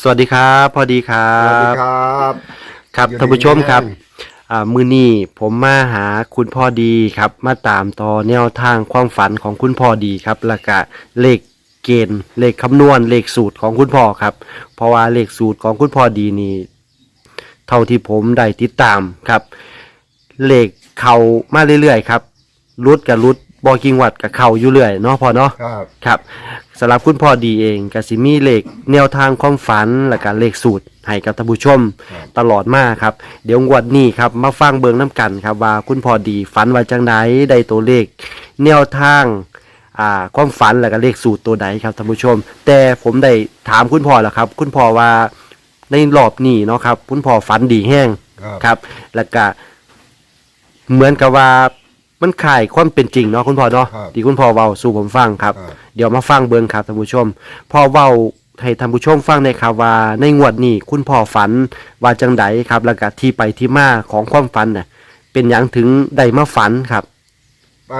สวัสดีครับ พอดีครัสวัสดีบ ครับครับอยู่ท่านผู้ชมดีๆครับอ่ามือนี้ผมมาหาคุณพ่อดีครับ มาตามต่อแนวทางความฝันของคุณพ่อดีครับแล้วก็เลขเกณฑ์เลขคำนวณเลขสูตรของคุณพ่อครับ เพราะว่าเลขสูตรของคุณพ่อดีนี่เท่าที่ผมได้ติดตามครับ เลขเข้ามาเรื่อยๆครับรุดกับรุด บอกิงวัดกับเข้าอยู่เรื่อยเนาะพอเนาะครับครับสำหรับคุณพ่อดีเองก็สิมีเลขแนวทางความฝันและการเลขสูตรให้กับท่านผู้ชมครับตลอดมาครับ เดี๋ยวงวดนี้ครับมาฟังเบิงน้ำกันครับว่าคุณพ่อดีฝันว่าจังไดได้ตัวเลข แนวทางอ่าความฝันและก็เลขสูตรตัวใดครับท่านผู้ชม แต่ผมได้ถามคุณพ่อแล้วครับ คุณพ่อว่าในรอบนี้เนาะครับ คุณพ่อฝันดีแห้งครับครับแล้วก็เหมือนกับว่า มันขายความเป็นจริงเนาะคุณพ่อเนาะครับที่คุณพ่อเว้าสู่ผมฟังครับ ครับ เดี๋ยวมาฟังเบิงครับท่านผู้ชมพ่อเว้าให้ท่านผู้ชมฟังในอยครับว่าในงวดนี้คุณพ่อฝันว่าจังไดครับ แล้วก็ที่ไปที่มาของความฝันน่ะเป็นหยังถึงได้มาฝันครับไป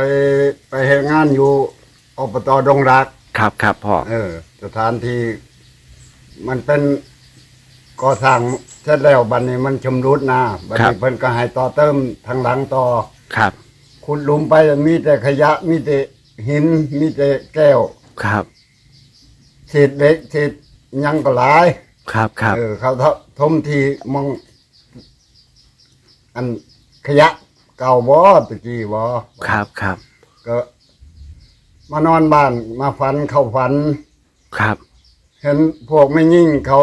ไปเหตุงานอยู่อบตดงรัก ครับครับพ่อเออ สถานที่มันเป็นก่อสร้างเสร็จแล้วบัดนี้มันชำรุดนะบัดนี้เพิ่นก็ให้ต่อเติมทางหลังต่อ ครับ ขุดหลุมไปมีแต่ขยะ มีแต่หิน มีแต่แก้วครับ เศษเล็กเศษหยังก็หลาย ครับครับ เออเขาททมทีมอง อันขยะ เก่าบ่ตะกี้บ่ครับครับ ก็ มานอนบ้านมาฝันเข้าฝัน ครับ เห็นพวกไม่ยิ่งเขา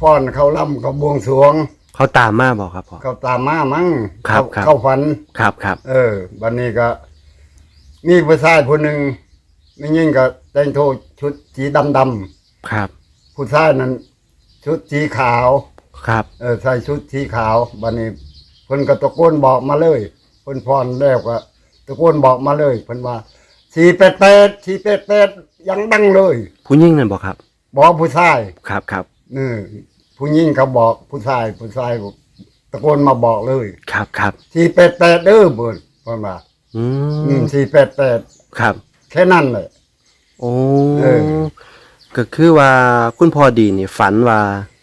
ฟ้อนเขาล่ำเขาบวงสรวง เขาตามมาบอกครับพ่อ เขาตามมามั้งครับเขาครับ เข้าฝัน ครับครับเออวันนี้ก็ มีผู้ชายผู้หนึ่งไม่ยิ่งก็แต่งโทษชุดสีดำดำครับๆผู้ชายนั้น ชุดสีขาว ครับเออใส่ชุดสีขาววันนี้เพิ่นก็ตะโกนบอกมาเลยเพิ่นพรแล้วก็ตะโกนบอกมาเลยเพิ่นว่าสี่แปดแปดสี่แปดแปดยังดังเลยผู้ยิ่งนั่นบอกครับ บอกผู้ชายครับครับนี่ ผู้หญิงเขาบอกผู้ชายผู้ชายบอกตะโกนมาบอกเลย ครับครับสี่แปดแปดเด้อเพิ่นเพิ่นว่าอือืมมสี่แปดแปดครับ แค่นั้นเลย โอ้เออ ก็คือว่าคุณพ่อดีนี่ฝันว่า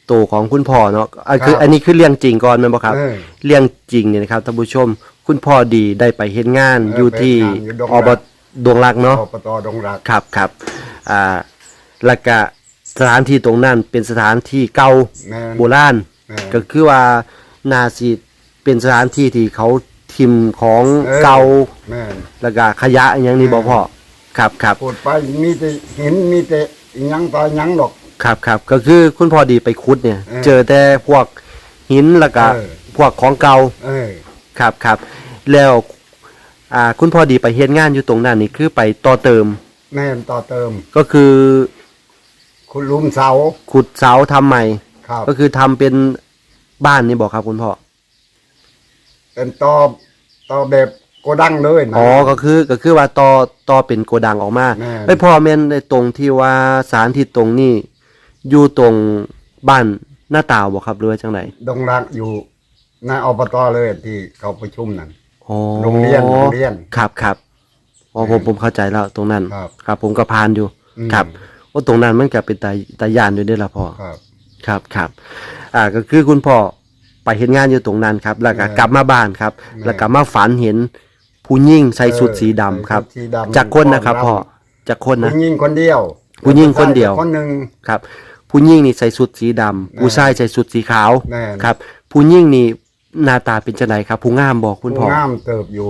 โตของคุณพ่อเนาะอะคือครับอันนี้คือเรื่องจริงก่อนแม่นบ่ครับ เออ เรื่องจริงเนี่ยนะครับท่านผู้ชม คุณพ่อดีได้ไปเฮ็ดงานเอออยู่ที่ไปเฮ็ดงานอยู่ดงอรับกดวงรักเนาะ อบตดงรัก ครับครับอ่าแล้วก็ สถานที่ตรงนั้นเป็นสถานที่เก่าแม่น โบราณแม่นก็คือว่านาสิเป็นสถานที่ที่เขาทิมของเออ เก่าแม่น แล้วก็ขยะอหย่างนี้บ่เออพ่อครับครับพูดไปมีแต่หินมีแต่อิหยังต่ออิหยังดอก ครับครับก็คือคุณพ่อดีไปคุดเนี่ย เออเจอแต่พวกหินแล้วก็เออ พวกของเก่าเออครับครับแล้วอ่าคุณพ่อดีไปเฮ็ดงานอยู่ตรงนั้นนี่คือไปต่อเติม แม่นต่อเติม ก็คือ คุณลุมเสาขุดเสาทำใหม่ ครับก็คือทำเป็นบ้านนี่บอกครับคุณพ่อ เป็นต่อต่อแบบโกดังเลยนะ อ๋อ ก็คือก็คือว่าต่อต่อเป็นโกดังออกมาแม่น ไม่พอแม่นในตรงที่ว่าสถารที่ตรงนี้อยู่ตรงบ้านหน้าตาวบ่ครับหรือว่าจังไดดงรักอยู่ในอบตเลยที่เขาประชุมนั่น อ๋อโรงเรียนโรงเรียนครับครับอ๋อผมผมเข้าใจแล้วตรงนั้นครับครับผมก็พานอยู่ อืม ครับ ว่าตรงนั้นมันก็เป็นตาตายานอยู่เด้วยละพ่อครับ ครับครับอ่าก็คือคุณพ่อไปเห็นงานอยู่ตรงนั้นครับ แล้วก็แม่กลับมาบ้านครับแม่แล้วก็มาฝันเห็นผู้หญิงใส่ชุดเออสีดำครับ ใส่ชุดสีดำ จากคนนะครับฟ้พ่ออนรจากคนนะ ผู้หญิงคนเดียวผู้หญิงคนเดียว คนหนึ่ง ครับ ผู้หญิงนี่ใส่ชุดสีดำผู้ชายใส่ชุดสีขาวแม่นครับ ผู้หญิงนี่หน้าตาเป็นจังไดครับ ผู้งามบอกคุณพ่อผู้งามเติบอยู่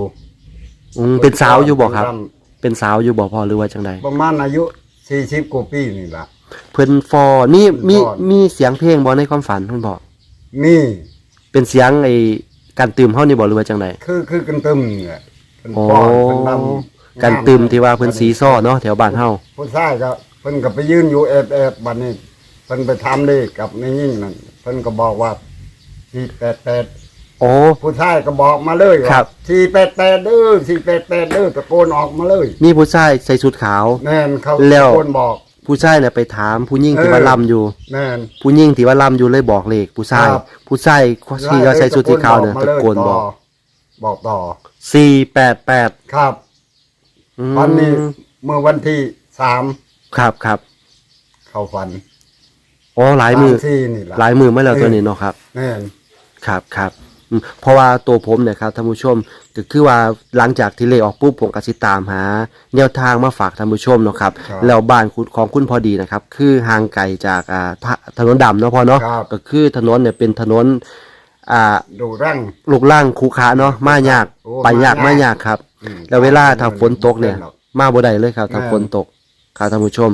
อืมเป็นสาวอยู่บอกครับผู้งามเป็นสาวอยู่บอกพ่อหรือว่าจังไดประมาณอายุ สี่สิบกว่าปีนี่ละ เพิ่นฟอนี่มีเพิ่นฟ้อน มีเสียงเพลงบ่ในความฝันคุณพ่อมีเป็นเสียงไอ้การตื่มเฮานี่บ่หรือว่าจังไดคือคือกันตึมเนี่ยเป็นโอ้ป้อนเป็นดำการตื่มที่ว่าเพิ่นสีซ้อเนาะแถวบ้านเฮาผู้ชายก็เพิ่นก็ไปยืนอยู่แอบแอบบัดนี้เพิ่นไปทำเลยกับในยิ่งนั่นเพิ่นก็บอกว่าสี่แปดแปด โอ้ ผู้ชายก็บอกมาเลยครัว่าบสี่แปดแปดเด้อสี่แปดแปดเด้อตะโกนออกมาเลยมีผู้ชายใส่ชุดขาว แน่นเขาแล้ว ตะโกนบอก ผู้ชายน่ะไปถามผู้หญิงที่เออ ว่าล่ำอยู่ แน่น ผู้หญิงที่ว่าล่ำอยู่เลยบอกเลขผู้ชาย ครับ ผู้ชายที่ว่าใส่ชุดสีขาวเนี่ยตะโกนบอกบอกต่อ488ครับ อืมวันนี้เมื่อวันที่สามครับครับเข้าฝันอ๋อหลายมือสสี่นี่ล่ะหลายมือไม่แล้วตัวนี้เนาะครับแม่น ครับครับอืม เพราะว่าตัวผมเนี่ยครับท่านผู้ชมก็คือว่าหลังจากที่เลขออกปุ๊บผมก็สิตามหา แนวทางมาฝากท่านผู้ชมเนาะครับครับแล้วบ้านคุณของคุณพอดีนะครับ คือห่างไกลจากอ่าทะถนนดำเนาะพอเนาะครับ ก็คือถนนเนี่ยเป็นถนนอ่าดูร่าง ลูกล่างคูขาเนาะมายากโอ้ไปยากมายากมายากครับ อืมแล้วเวลาถ้าฝนตกเนี่ยหรอกมาบ่ได้เลยครับถ้าแม่นฝนตกครับท่านผู้ชม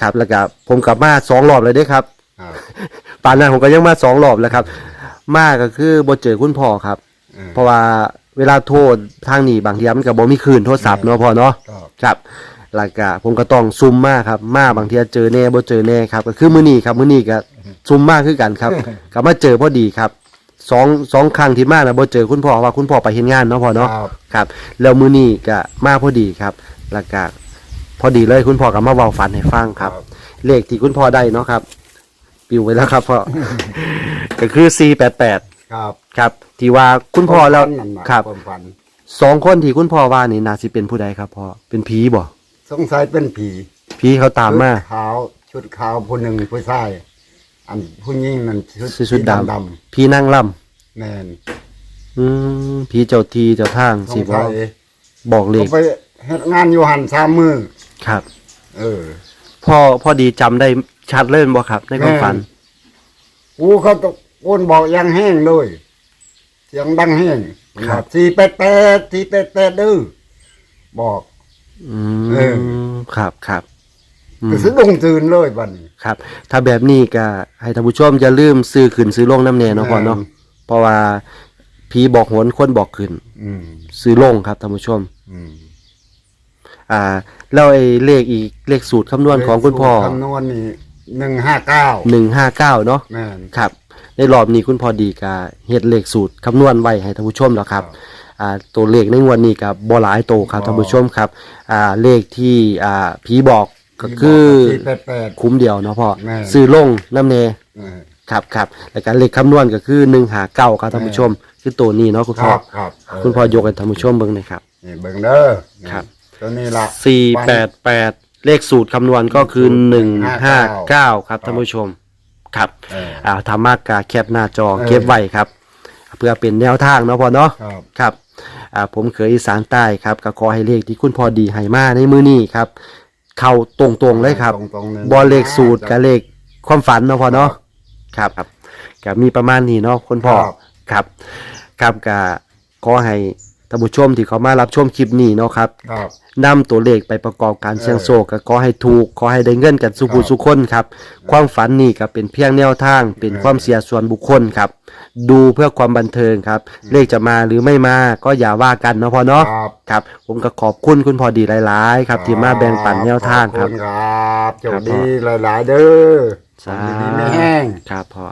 ครับแล้วก็ผมกลับมาสองรอบเลยเด้ครับ ครับ ป่านนั้นผมก็ยังมาสองรอบแล้วครับ มาก็คือบ่เจอคุณพ่อครับ อืม เพราะว่าเวลาโทษทางนี้บางทีมันก็บ่มีคืนโทรศัพท์เนาะพ่อเนาะครับ ครับแล้วก็ผมก็ต้องซุ่มมากครับ มาบางทีเจอแน่บ่เจอแน่ครับ ก็คือมื้อนี้ครับมื้อนี้ก็ซุ่มมากคือกันครับ ก็มาเจอพอดีครับสองสองครั้งที่มาน่ะบ่เจอคุณพ่อว่าคุณพ่อไปเฮ็ดงานเนาะพ่อเนาะ ครับ ครับแล้วมื้อนี้ก็มาพอดีครับแล้วก็พอดีเลยคุณพ่อก็มาเว้าฝันให้ฟังครับ เลขที่คุณพ่อได้เนาะครับ ปิวไว้แล้วครับพ่อ ก็คือ 488 ครับครับ ที่ว่าคุณพ่อแล้วความฝันนั่นน่ะครับความฝันสองคนที่คุณพ่อว่านี่น่าสิเป็นผู้ใดครับพ่อเป็นผีบ่สงสัยเป็นผีผีเขาตามมา ชุดขาวชุดขาวผู้หนึ่งผู้ชายอันผู้หญิงนั่นชุดใส่ชุดดดำผีนั่งล่ำแมนำอืมผีเจ้าทีเจ้าทางสสิงบ่สัยบอกเลเขาขไปเฮ็ดงานอยู่หันสามมือครับ เออ พ่อพ่อดีจำได้ ชัดเล่นบ่ครับ ในความฝัน กูเขาตะโกนบอกอยังแห้งเลยเสียงดังแห้งครับสี่แปดแปดสี่แปดแปดดื้อบอก อืเออ มครับครับอืมก็สะดุ้งตื่นเลยบัดนี้ครับ ถ้าแบบนี้ก็ให้ท่านผู้ชมอย่าลืมซื้อขึ้นซื้อลงน้ำแน่เนาะพ่อเนาะอืม เพราะว่าผีบอกหนคนบอกขึ้น อืม ซื้อลงครับท่านผู้ชม อืมอ่าแล้วไอ้เลขอีกเลขสูตรคำนวณของคุณพ่อ คำนวณนี่ หนึ่งห้าเก้าหนึ่งห้าเก้าเนาะแม่น ครับ ในรอบนี้คุณพ่อดีกับเฮ็ดเลขสูตรคำนวณไว้ให้ท่านผู้ชมแล้วครับ อ่าตัวเลขในงวดนี้กับบ่หลายโตวครับท่านผู้ชมครับ อ่าเลขที่อ่าผีบอกก็คือสี่แปดแปด คุ้มเดียวเนาะพ่อแม่ ซื้อลงน้ำเนเออ ครับครับแล้วก็เลขคำนวณก็คือหนึ่งหาเก้าครับท่านผู้ชม คือตัวนี้เนาะคุณคพ่อรับครับเคุณพ่อยกให้ท่านผู้ชมเบิ่งหน่อยครับ นี่เบิ่งเด้อครับ ตัวนี้ละสี่แปดแปด เลขสูตรคำนวณก็คือหนึ่งห้าเก้าครับท่านผู้ชมครับเอออ่าทำมากกาแคปหน้าจอเออเก็บไว้ครับ เพื่อเป็นแนวทางเนาะพ่อเนาะครับ ครับอ่าผมเคยอีสานใต้ครับก็ขอให้เลขที่คุณพ่อดีให้มาในมือนี้ครับ เข้าตรงๆเลยครับ ตรงๆเลย บอเลขสูตรกับเลขความฝันเนาะพ่อเนาะครับครับก็มีประมาณนี้เนาะคุณพ่อครับ ครับครับก็ขอให้ ท่านผู้ชมที่เขามารับชมคลิปนี้เนาะครับครับ นำตัวเลขไปประกอบการเออเสี่ยงโชคก็ขอให้ถูกขอให้ได้เงินกันสุขุครับสุขคนครับ ความฝันนี่ก็เป็นเพียงแนวทาง เป็นเออความเสียส่วนบุคคลครับ ดูเพื่อความบันเทิงครับ เลขจะมาหรือไม่มาก็อย่าว่ากันเนาะพ่อเนาะครับ ครับ ผมก็ขอบคุณคุณพอดีหลาย ๆ ครับ ที่มาแบ่งปันแนวทางครับ ขอณครับโชครัคบดีหลาย ๆ เด้อสาดีๆไม่แห้ง ครับพ่อ